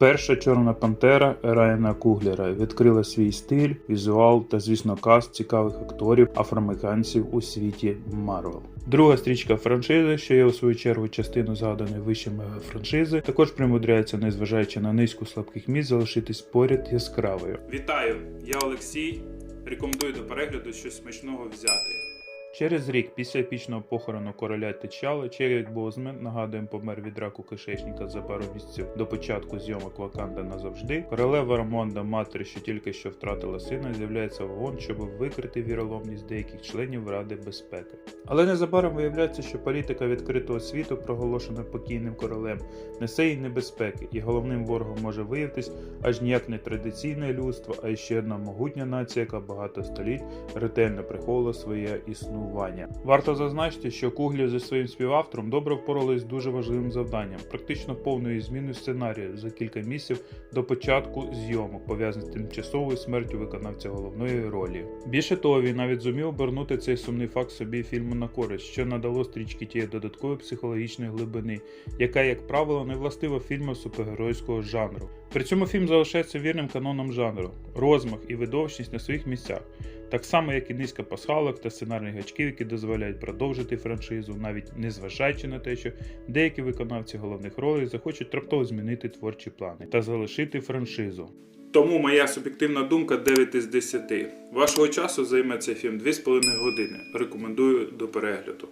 Перша Чорна Пантера Райана Куглера відкрила свій стиль, візуал та, звісно, каст цікавих акторів афроамериканців у світі Марвел. Друга стрічка франшизи, що є у свою чергу частиною згаданої вище мегафраншизи, також примудряється, незважаючи на низку слабких місць, залишитись поряд яскравою. Вітаю! Я Олексій. Рекомендую до перегляду щось смачного взяти. Через рік після епічного похорону короля Тичала Черік Бозмен, нагадуємо, помер від раку кишечника за пару місяців до початку зйомок Ваканда назавжди. Королева Рамонда, матері, що тільки що втратила сина, з'являється в вогонь, щоб викрити віроломність деяких членів Ради безпеки. Але незабаром виявляється, що політика відкритого світу, проголошена покійним королем, несе їй небезпеки, і головним ворогом може виявитись аж ніяк не традиційне людство, а ще одна могутня нація, яка багато століть ретельно приховувала своє існування. Варто зазначити, що Куглі зі своїм співавтором добре впорались з дуже важливим завданням, практично повною зміною сценарію за кілька місяців до початку зйомок, пов'язаних з тимчасовою смертю виконавця головної ролі. Більше того, він навіть зумів обернути цей сумний факт собі фільму на користь, що надало стрічці тієї додаткової психологічної глибини, яка, як правило, не властива фільмам супергеройського жанру. При цьому фільм залишається вірним канонам жанру, розмах і видовищність на своїх місцях, так само як і низка пасхалок та сценарних гачків, які дозволяють продовжити франшизу, навіть незважаючи на те, що деякі виконавці головних ролей захочуть раптово змінити творчі плани та залишити франшизу. Тому моя суб'єктивна думка 9 із 10. Вашого часу займе цей фільм 2,5 години. Рекомендую до перегляду.